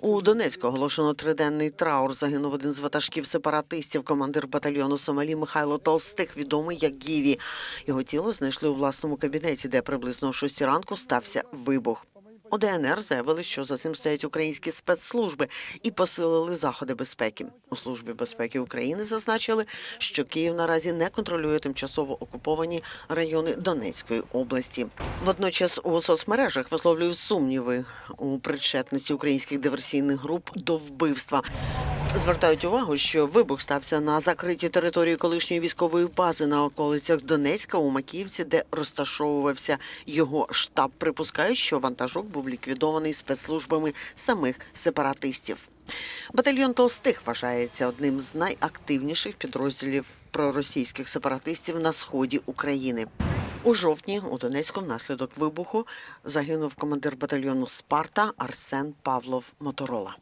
У Донецьку оголошено триденний траур. Загинув один з ватажків сепаратистів, командир батальйону Сомалі Михайло Толстих, відомий як Гіві. Його тіло знайшли у власному кабінеті, де приблизно о 6 ранку стався вибух. У ДНР заявили, що за цим стоять українські спецслужби і посилили заходи безпеки. У службі безпеки України зазначили, що Київ наразі не контролює тимчасово окуповані райони Донецької області. Водночас у соцмережах висловлюють сумніви у причетності українських диверсійних груп до вбивства. Звертають увагу, що вибух стався на закритій території колишньої військової бази на околицях Донецька у Макіївці, де розташовувався його штаб. Припускають, що вантажок був ліквідований спецслужбами самих сепаратистів. Батальйон Толстих вважається одним з найактивніших підрозділів проросійських сепаратистів на сході України. У жовтні у Донецьку внаслідок вибуху загинув командир батальйону Спарта Арсен Павлов Моторола.